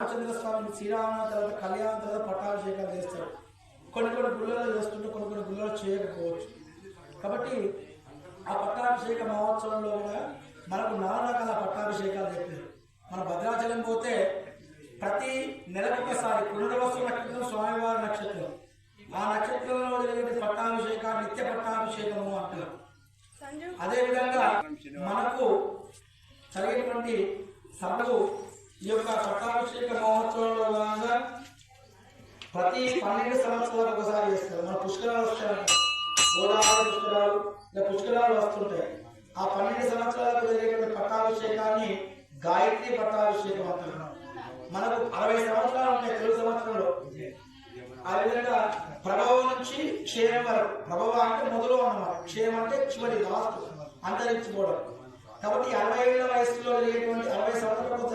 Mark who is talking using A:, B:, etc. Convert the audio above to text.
A: రామచంద్ర స్వామి శ్రీరామ తర్వాత కళ్యాణం తర్వాత పట్టాభిషేకాలు చేస్తారు. కొన్ని కొన్ని గుళ్ళలో చేస్తుంటే కొన్ని కొన్ని గుళ్ళలో చేయకపోవచ్చు. కాబట్టి ఆ పట్టాభిషేక మహోత్సవంలో కూడా మనకు నాలుగు రకాల పట్టాభిషేకాలు చెప్పారు. మన భద్రాచలం పోతే ప్రతి నెలకొకసారి పునర్వసు నక్షత్రం స్వామివారి నక్షత్రం. ఆ నక్షత్రంలో జరిగే పట్టాభిషేకాన్ని నిత్య పట్టాభిషేకము అంటారు. అదేవిధంగా మనకు జరిగేటువంటి సభలు ఈ యొక్క పట్టాభిషేక సంవత్సరంలో భాగంగా ప్రతి పన్నెండు సంవత్సరాలకు ఒకసారి చేస్తారు. మన పుష్కరాలు వస్తాయి గోదావరి పుష్కరాలు ఇలా పుష్కరాలు వస్తుంటాయి. ఆ పన్నెండు సంవత్సరాలకు జరిగేటువంటి పట్టాభిషేకాన్ని గాయత్రి పట్టాభిషేకం అంటున్నాం మనకు అరవై సంవత్సరాలు ఉంటాయి తెలుగు సంవత్సరంలో. ఆ విధంగా ప్రభవ నుంచి క్షేమం వరకు. ప్రభవ అంటే మొదలు అన్నమాట. క్షేమం అంటే చివరి లాస్ట్ అంతరించిపోవడం. కాబట్టి అరవై ఏళ్ళ వయసులో జరిగేటువంటి అరవై సంవత్సరాలకు